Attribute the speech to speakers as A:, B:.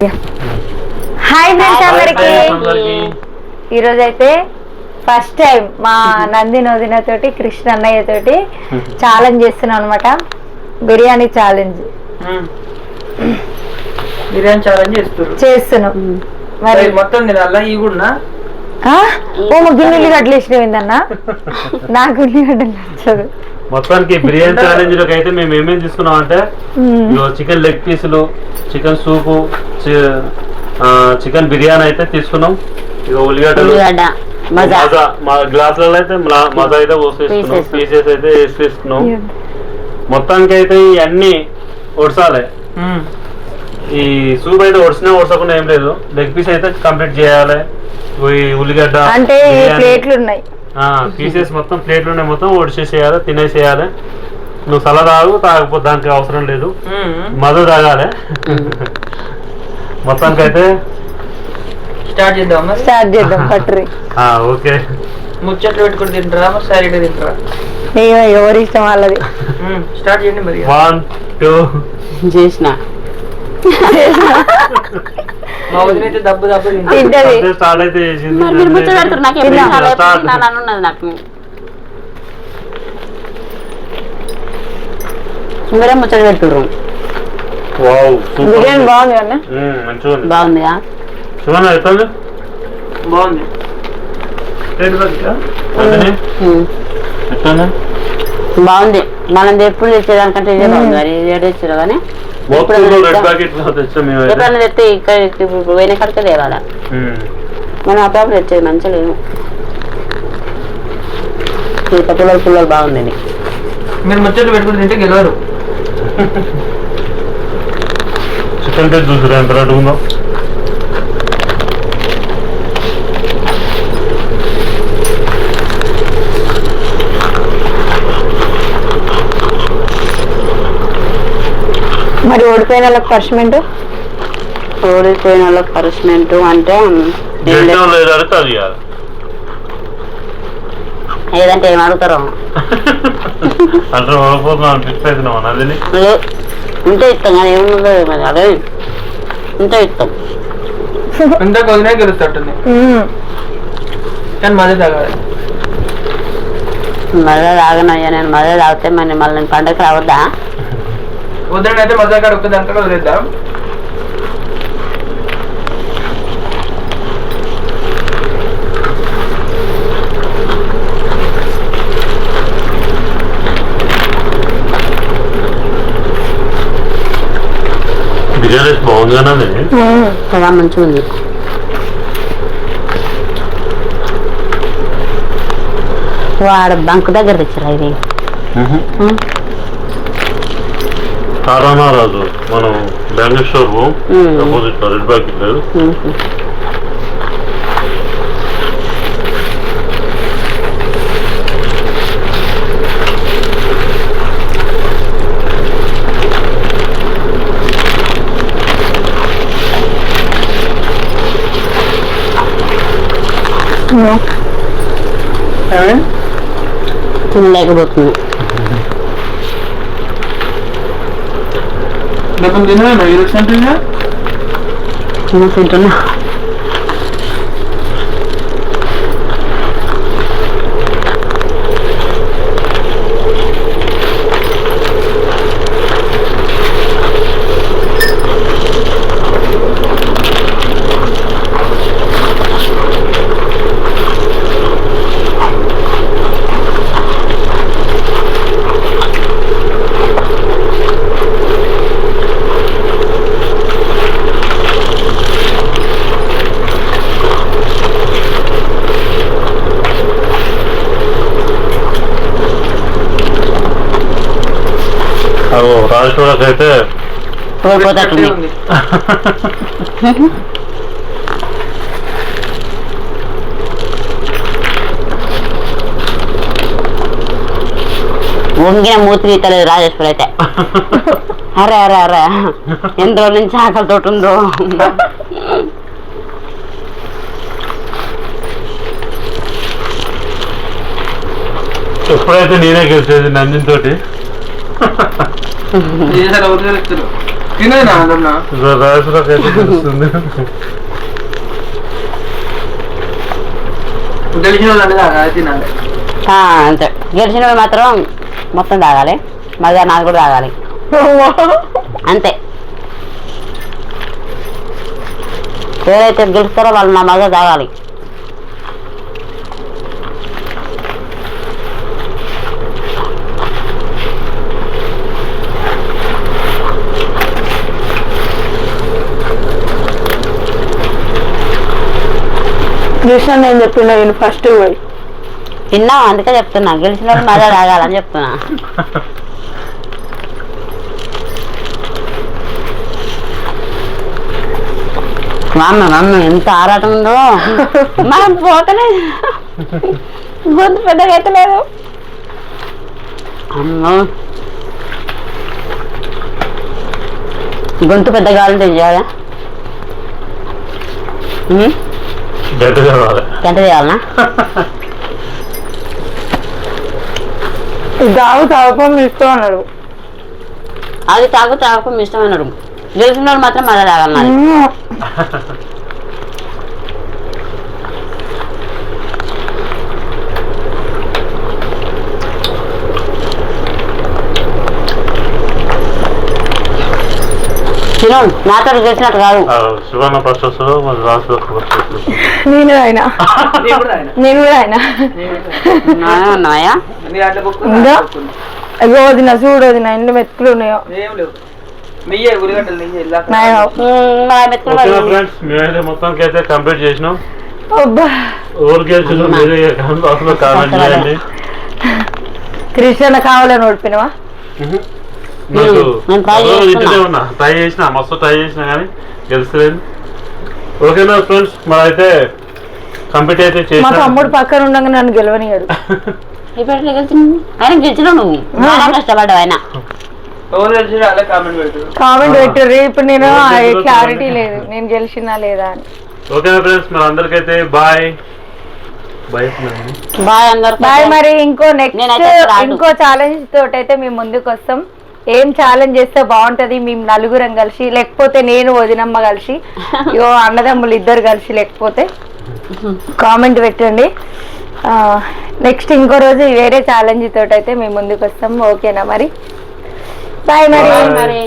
A: Hi friends అందరికి. ఈరోజు అయితే ఫస్ట్ టైం మా నందిని వదిన తోటి కృష్ణ అన్నయ్య తోటి ఛాలెంజ్ చేస్తున్నాం అనమాట బిర్యానీ ఛాలెంజ్.
B: బిర్యానీ ఛాలెంజ్
A: చేస్తున్నాం. మరి
B: మొత్తం తినాలా ఈ కూడా
A: ఆ? ఓ గిన్నె ఉల్లిగడ్డలు ఇష్టమైందన్న నాకు ఉల్లిగడ్డలు నచ్చదు.
C: మొత్తానికి బిర్యానీ ఛాలెంజ్లోకి అయితే మేము. ఏమేమి తీసుకున్నాం అంటే. చికెన్ లెగ్ పీసులు చికెన్ సూపు చికెన్ బిర్యానీ అయితే తీసుకున్నాం. ఇక ఉల్లిగడ్డలు
D: ఉల్లిగడ్డ మజా.
C: మజా. మా గ్లాసులలో అయితే మజా అయితే పోసేసుకున్నాం
D: Pieces.
C: పీసెస్ అయితే వేసేసుకున్నాం మొత్తానికి అయితే ఇవన్నీ ఒడసాలి. ఈ సూప్ అయితే ఒడిసినా ఒడసకుండా ఏం లేదు. లెగ్ పీస్ అయితే కంప్లీట్ చేయాలి. ఈ ఉల్లిగడ్డ
A: అంటే. ప్లేట్లు ఉన్నాయి.
C: పీసెస్ మొత్తం ప్లేట్లు ఉన్నాయి మొత్తం ఒడిచేసేయాలి తినేసేయాలి. నువ్వు సలా తాగు తాగకపోతే దానికి అవసరం లేదు. మజా తాగాలి. మొత్తానికి అయితే
B: స్టార్ట్ చేద్దాం
A: స్టార్ట్ చేద్దాం పట్టరి
C: ఆ, ఓకే.
B: ముచ్చట్లు పెట్టుకుని తింటారా? మరి సైలెంట్ తింటారా?
A: ఎవరి ఇష్టం వాళ్ళది.
B: స్టార్ట్ చేయండి మరి
C: వన్ టూ.
D: చేసిన. మరి ముచ్చట
A: బిర్యానీ బాగుంది
D: బాగుందిగా
B: బాగుంది.
C: ఎట్లా
D: బాగుంది. మనం ఎప్పుడు తెచ్చేదానికంటే ఇదే బాగుంది. మరి ఇది తెచ్చారు కానీ. ఎప్పుడైనా
C: రెడ్
D: తెస్తా-
C: ప్యాకెట్ తెచ్చాం మేము అయితే.
D: ఎప్పుడైనా తెస్తే ఇక్కడ ఇప్పుడు పోయిన కడితే తేవాలా. మనం అప్పుడప్పుడు తెచ్చేది మంచిగా లేదు. ఇంకా పుల్లలు పుల్లలు బాగుంది
B: మీరు ముచ్చట్లు పెట్టుకుని తింటే గెలవరు.
C: చికెన్ టేస్ట్ చూసారా ఎంత రెడ్ ఉందో?
A: మరి ఓడిపోయిన వాళ్ళకి పర్షమెంట్
D: ఓడిపోయిన వాళ్ళకి పనిష్మెంట్ అంటే ఏదంటే ఏం అడుగుతారో. ఉంటే ఇస్తాం కానీ ఏముందో మరి అదే ఉంటే ఇస్తాం
B: ఇంత వదిన గెలుస్తుంటుంది కానీ మధ్య
D: మళ్ళీ తాగనయ్యా నేను మళ్ళీ తాగితే మరి మళ్ళీ నేను పండగకి రావద్దా?
B: వదిన అయితే మధ్య కాడ ఒక్క దాంట్లో వదిలేద్దాం.
C: బిర్యానీ బాగుంది కానీ అది
D: కదా మంచిగా ఉంది. వాడు బంక్ దగ్గర తెచ్చారా ఇది?
C: తారానా రాజు మనం బెంగళూరు స్టోర్
D: మ్మ్.
C: అపోజిట్ రెడ్ ప్యాకెట్ లేదు
D: Meron din
B: na, may ilis na din
D: na. Pinupunto
C: na. Raju అయితే
D: వంగిన మూతి తీతలేదు రాజేశ్వరి అయితే. అరే అరే అరే. ఎన్ని రోజుల నుంచి ఆకలితో ఉందో
C: ఎప్పుడైతే నేనే గెలిచేది నందిని తోటి.
D: అంతే. గెలిచిన వాళ్ళు మాత్రం మొత్తం తాగాలి. మళ్ళీ నాకు కూడా తాగాలి. అంతే. ఎవరైతే గెలుస్తారో వాళ్ళు నా మజా తాగాలి.
A: కృష్ణ నేను చెప్పిన నేను ఫస్ట్ పోయి.
D: తిన్నాం అందుకే చెప్తున్నా. గెలిచిన వాళ్ళు మజా తాగాలని చెప్తున్నా. మామ మమ్మ ఎంత ఆరాటం ఉందో. మనం పోతలే. గొంతు పెద్దగా ఎత్తలేదు. అమ్మో. గొంతు పెద్ద కావాలంటే చేయాలా?
C: కావాలి
D: ఎంత చేయాలనా?
A: దావు తాగపం ఇష్టం అన్నాడు
D: అది తాగు తాగకు మీ ఇష్టమైనడు గెలిచిన వాళ్ళు మాత్రం మళ్ళీ తాగలన్నారు తిను నాతో గెలిచినట్టు కాదు.
C: శివన్న ఫస్ట్ ఫస్ట్ వస్తుంది
A: నేను ఆయన.
B: నేను కూడా ఆయన.
D: ఉన్నాయా
A: ఇంకా? అయ్యో వదిన చూడు వదిన ఎన్ని మెతుకులు ఉన్నాయో.
C: మొత్తానికి అయితే కంప్లీట్ చేసినాం.
A: కావాలని ఓడిపోయినవా?
D: నేను.
C: ఇంటినే ఉన్నా. ట్రై చేసిన మస్తు ట్రై చేసిన కానీ గెలుస్తలేదు ఓకేనా ఫ్రెండ్స్ కంప్లీట్ అయితే
A: మా
C: చేసిన
A: తమ్ముడు పక్కన ఉండగా నన్ను గెలవనియాడు
D: ఆయన గెలిచినావు నువ్వు? చాలా కష్టపడ్డావు ఆయన.
B: కామెంట్ పెట్టారు
A: ఇప్పుడు నేను క్లారిటీ. లేదు. నేను గెలిచినా లేదా అని.
C: ఓకేనా ఫ్రెండ్స్ మరి అందరికైతే బాయ్. బాయ్
D: అందరు
A: బాయ్ మరి ఇంకో నెక్స్ట్. ఇంకో ఛాలెంజ్ తోటి అయితే మేము ముందుకు వస్తాం ఏం ఛాలెంజ్ చేస్తే బాగుంటది? మేము నలుగురం కలిసి లేకపోతే నేను వదినమ్మ కలిసి ఇగో అన్నదమ్ములు ఇద్దరు కలిసి లేకపోతే కామెంట్ పెట్టండి. నెక్స్ట్ ఇంకో రోజు వేరే ఛాలెంజ్ తోటి అయితే మేము ముందుకు వస్తాం ఓకేనా మరి? బాయ్ మరి.
C: Bye.
D: మరి.